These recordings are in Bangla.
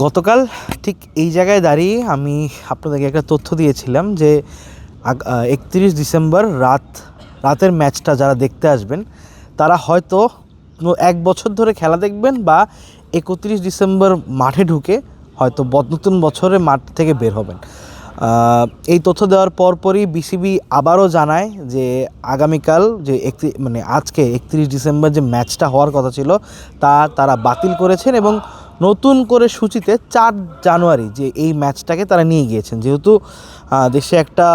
গতকাল ঠিক এই জায়গায় দাঁড়িয়ে আমি আপনাদেরকে একটা তথ্য দিয়েছিলাম যে একত্রিশ ডিসেম্বর রাত, রাতের ম্যাচটা যারা দেখতে আসবেন, তারা হয়তো এক বছর ধরে খেলা দেখবেন বা একত্রিশ ডিসেম্বর মাঠে ঢুকে হয়তো নতুন বছরে মাঠ থেকে বের হবেন। এই তথ্য দেওয়ার পরপরই বিসিবি আবারও জানায় যে আগামীকাল যে একত্রি মানে আজকে একত্রিশ ডিসেম্বর যে ম্যাচটা হওয়ার কথা ছিল, তা তারা বাতিল করেছেন এবং নতুন করে সূচিতে চার জানুয়ারি যে এই ম্যাচটাকে তারা নিয়ে গিয়েছেন। যেহেতু দেশে একটা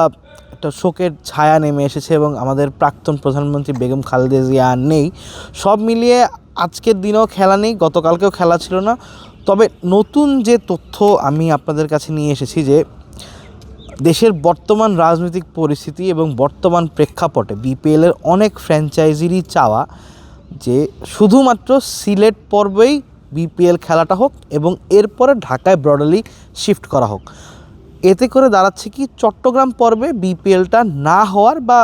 একটা শোকের ছায়া নেমে এসেছে এবং আমাদের প্রাক্তন প্রধানমন্ত্রী বেগম খালেদা জিয়া নেই। সব মিলিয়ে আজকের দিনেও খেলা নেই, গতকালকেও খেলা ছিল না। তবে নতুন যে তথ্য আমি আপনাদের কাছে নিয়ে এসেছি যে, দেশের বর্তমান রাজনৈতিক পরিস্থিতি এবং বর্তমান প্রেক্ষাপটে বিপিএলের অনেক ফ্র্যাঞ্চাইজিরই চাওয়া যে শুধুমাত্র সিলেট পর্বেই বিপিএল খেলাটা হোক এবং এরপরে ঢাকায় ব্রডালি শিফট করা হোক। এতে করে দাঁড়াচ্ছে কি, চট্টগ্রাম পর্বে বিপিএলটা না হওয়ার বা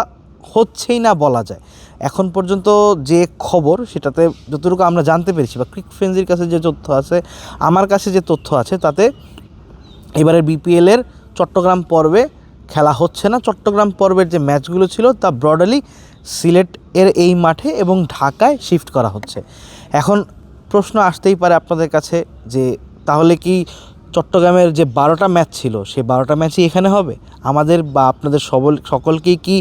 হচ্ছেই না বলা যায়। এখন পর্যন্ত যে খবর, সেটাতে যতটুকু আমরা জানতে পেরেছি বা ক্রিক ফ্রেন্সির কাছে যে তথ্য আছে, আমার কাছে যে তথ্য আছে, তাতে এবারের বিপিএলের চট্টগ্রাম পর্বে খেলা হচ্ছে না। চট্টগ্রাম পর্বের যে ম্যাচগুলো ছিল, তা ব্রডালি সিলেট এর এই মাঠে এবং ঢাকায় শিফট করা হচ্ছে। এখন প্রশ্ন আসতেই পারে আপনাদের কাছে যে তাহলে কি চট্টগ্রামের যে বারোটা ম্যাচ ছিল, সে বারোটা ম্যাচই এখানে হবে? আমাদের বা আপনাদের সবল, সকলকেই কি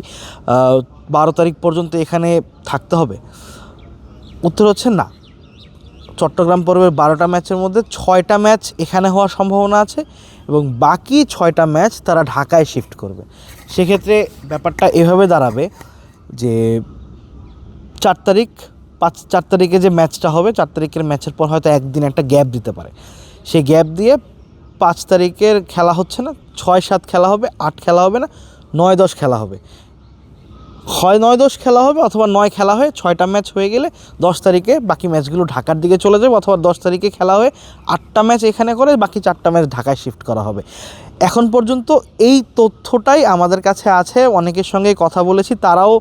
বারো তারিখ পর্যন্ত এখানে থাকতে হবে? উত্তর হচ্ছে না। চট্টগ্রাম পর্বের বারোটা ম্যাচের মধ্যে ছয়টা ম্যাচ এখানে হওয়ার সম্ভাবনা আছে এবং বাকি ছয়টা ম্যাচ তারা ঢাকায় শিফট করবে। সেক্ষেত্রে ব্যাপারটা এভাবে দাঁড়াবে যে চার তারিখ পাঁচ, চার তারিখে যে ম্যাচটা হবে, চার তারিখের ম্যাচের পর হয়তো একদিন একটা গ্যাপ দিতে পারে। সেই গ্যাপ দিয়ে পাঁচ তারিখের খেলা হচ্ছে না, ছয়, সাত খেলা হবে, আট খেলা হবে না, নয়, দশ খেলা হবে। হয় নয়, দশ খেলা হবে অথবা নয় খেলা হয়ে ছয়টা ম্যাচ হয়ে গেলে দশ তারিখে বাকি ম্যাচগুলো ঢাকার দিকে চলে যাবে অথবা দশ তারিখে খেলা হয়ে আটটা ম্যাচ এখানে করে বাকি চারটা ম্যাচ ঢাকায় শিফট করা হবে। এখন পর্যন্ত এই তথ্যটাই আমাদের কাছে আছে, অনেকের সঙ্গে কথা বলেছি, তারাও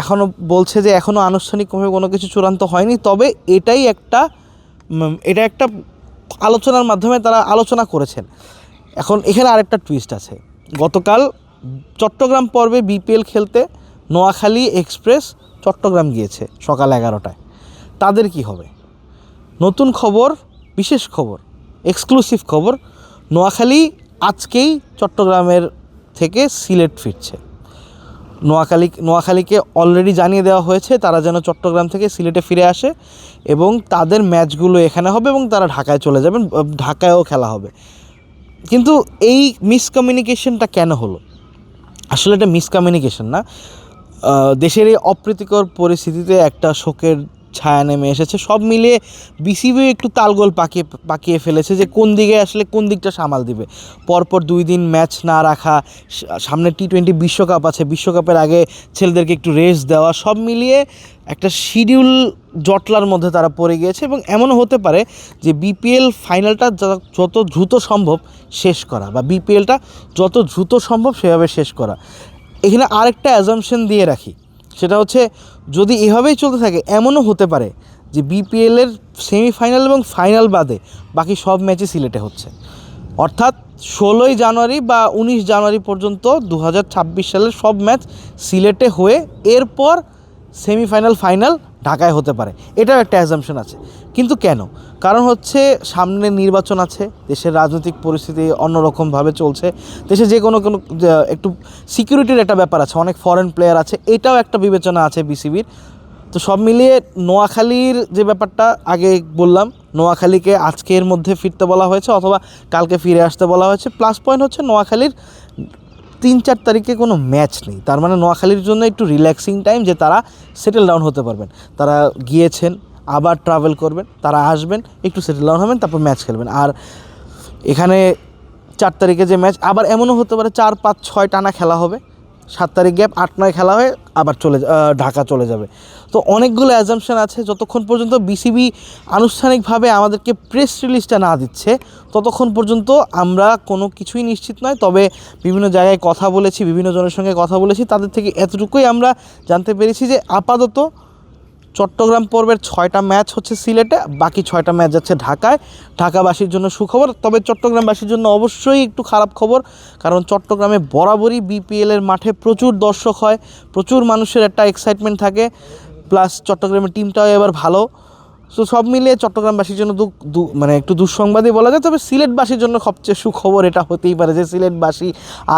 এখনও বলছে যে এখনও আনুষ্ঠানিকভাবে কোনো কিছু চূড়ান্ত হয়নি। তবে এটাই একটা এটা একটা আলোচনার মাধ্যমে তারা আলোচনা করেছেন। এখন এখানে আরেকটা টুইস্ট আছে। গতকাল চট্টগ্রাম পর্বে বিপিএল খেলতে নোয়াখালী এক্সপ্রেস চট্টগ্রাম গিয়েছে সকাল এগারোটায়। তাদের কি হবে? নতুন খবর, বিশেষ খবর এক্সক্লুসিভ খবর, নোয়াখালী আজকেই চট্টগ্রামের থেকে সিলেট ফিরছে। নোয়াখালী নোয়াখালীকে অলরেডি জানিয়ে দেওয়া হয়েছে, তারা যেন চট্টগ্রাম থেকে সিলেটে ফিরে আসে এবং তাদের ম্যাচগুলো এখানে হবে এবং তারা ঢাকায় চলে যাবেন, ঢাকায়ও খেলা হবে। কিন্তু এই মিসকমিউনিকেশনটা কেন হলো? আসলে এটা মিসকমিউনিকেশন না। দেশের এই অপ্রীতিকর পরিস্থিতিতে একটা শোকের ছায়া নেমে এসেছে। সব মিলিয়ে বিসিবিও একটু তালগোল পাকিয়ে পাকিয়ে ফেলেছে যে কোন দিকে আসলে কোন দিকটা সামাল দিবে। পরপর দুই দিন ম্যাচ না রাখা সামনে টি টোয়েন্টি বিশ্বকাপ আছে। বিশ্বকাপের আগে ছেলেদেরকে একটু রেস্ট দেওয়া, সব মিলিয়ে একটা শিডিউল জটলার মধ্যে তারা পড়ে গিয়েছে এবং এমনও হতে পারে যে বিপিএল ফাইনালটা যত- দ্রুত সম্ভব শেষ করা বা বিপিএলটা যত দ্রুত সম্ভব সেভাবে শেষ করা। এখানে আরেকটা অ্যাজামশন দিয়ে রাখি। সেটা হচ্ছে যদি এভাবেই চলতে থাকে, এমনও হতে পারে যে বিপিএলের সেমিফাইনাল এবং ফাইনাল বাদে বাকি সব ম্যাচই সিলেটে হচ্ছে। অর্থাৎ ষোলোই জানুয়ারি বা উনিশ জানুয়ারি পর্যন্ত দু হাজার ছাব্বিশ সালের সব ম্যাচ সিলেটে হয়ে এরপর সেমিফাইনাল ফাইনাল ঢাকায় হতে পারে। এটাও একটা অ্যাজামশন আছে। কিন্তু কেন? কারণ হচ্ছে সামনে নির্বাচন আছে, দেশের রাজনৈতিক পরিস্থিতি অন্যরকমভাবে চলছে, দেশে যে কোনো কোনো একটু সিকিউরিটির একটা ব্যাপার আছে, অনেক ফরেন প্লেয়ার আছে, এটাও একটা বিবেচনা আছে বিসিবির তো সব মিলিয়ে নোয়াখালীর যে ব্যাপারটা আগে বললাম, নোয়াখালীকে আজকের মধ্যে ফিরতে বলা হয়েছে অথবা কালকে ফিরে আসতে বলা হয়েছে প্লাস পয়েন্ট হচ্ছে নোয়াখালীর তিন চার তারিখে কোনো ম্যাচ নেই। তার মানে নোয়াখালীর জন্য একটু রিল্যাক্সিং টাইম যে তারা সেটেল ডাউন হতে পারবেন। তারা গিয়েছেন, আবার ট্রাভেল করবেন, তারা আসবেন, একটু সেটেল ডাউন হবেন, তারপর ম্যাচ খেলবেন। আর এখানে চার তারিখে যে ম্যাচ আবার এমনও হতে পারে চার, পাঁচ, ছয় টানা খেলা হবে। সাত তারিখ গ্যাপ, আট, নয় খেলা হয়ে আবার চলে ঢাকা চলে যাবে। তো অনেকগুলো অ্যাজামশান আছে, যতক্ষণ পর্যন্ত বিসিবি আনুষ্ঠানিকভাবে আমাদেরকে প্রেস রিলিজটা না দিচ্ছে, ততক্ষণ পর্যন্ত আমরা কোনো কিছুই নিশ্চিত নয়। তবে বিভিন্ন জায়গায় কথা বলেছি, বিভিন্ন জনের সঙ্গে কথা বলেছি, তাদের থেকে এতটুকুই আমরা জানতে পেরেছি যে আপাতত চট্টগ্রাম পর্বের ছয়টা ম্যাচ হচ্ছে সিলেটে, বাকি ছয়টা ম্যাচ যাচ্ছে ঢাকায়। ঢাকাবাসীর জন্য সুখবর, তবে চট্টগ্রামবাসীর জন্য অবশ্যই একটু খারাপ খবর, কারণ চট্টগ্রামে বরাবরই বিপিএলের মাঠে প্রচুর দর্শক হয়, প্রচুর মানুষের একটা এক্সাইটমেন্ট থাকে প্লাস চট্টগ্রামের টিমটাও এবার ভালো। তো সব মিলিয়ে চট্টগ্রামবাসীর জন্য দু মানে একটু দুঃসংবাদই বলা যায়, তবে সিলেটবাসীর জন্য সবচেয়ে সুখবর এটা হতেই পারে যে সিলেটবাসী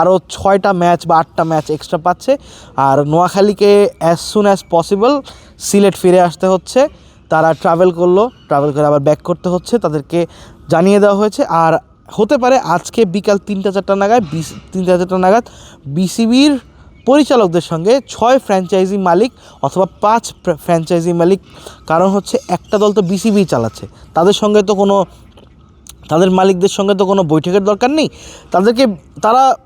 আরও ছয়টা ম্যাচ বা আটটা ম্যাচ এক্সট্রা পাচ্ছে। আর নোয়াখালীকে as soon as possible Sylhet ফিরে আসতে হচ্ছে। তারা ট্রাভেল করল ট্রাভেল করে আবার ব্যাক করতে হচ্ছে, তাদেরকে জানিয়ে দেওয়া হয়েছে। আর হতে পারে আজকে বিকাল তিনটা চারটা নাগাদ তিনটা চারটা নাগাদ, বিসিবির পরিচালকদের সঙ্গে ছয় ফ্র্যাঞ্চাইজি মালিক অথবা পাঁচ ফ্র- ফ্র্যাঞ্চাইজি মালিক। কারণ হচ্ছে একটা দল তো বিসিবি চালাচ্ছে। তাদের সঙ্গে তো কোনো, তাদের মালিকদের সঙ্গে তো কোনো বৈঠকের দরকার নেই। তাদেরকে, তারা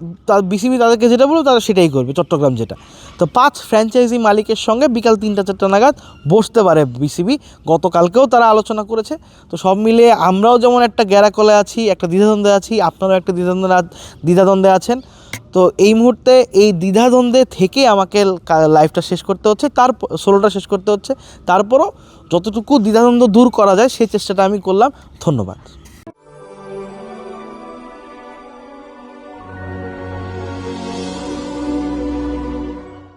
বিসিবি তাদেরকে যেটা বলবে তারা সেটাই করবে, চট্টগ্রাম যেটা। তো পাঁচ ফ্র্যাঞ্চাইজি মালিকের সঙ্গে বিকাল তিনটা চারটা নাগাদ বসতে পারে বিসিবি গতকালকেও তারা আলোচনা করেছে। তো সব মিলিয়ে আমরাও যেমন একটা গ্যারাকলে আছি, একটা দ্বিধাদ্বন্দ্বে আছি, আপনারাও একটা দ্বিধাদ্বন্দ্বে দ্বিধাদ্বন্দ্বে আছেন। তো এই মুহূর্তে এই দ্বিধাদ্বন্দ্বে থেকে আমাকে লাইফটা শেষ করতে হচ্ছে তার সোলোটা শেষ করতে হচ্ছে। তারপরও যতটুকু দ্বিধাদ্বন্দ্ব দূর করা যায়, সেই চেষ্টাটা আমি করলাম। ধন্যবাদ।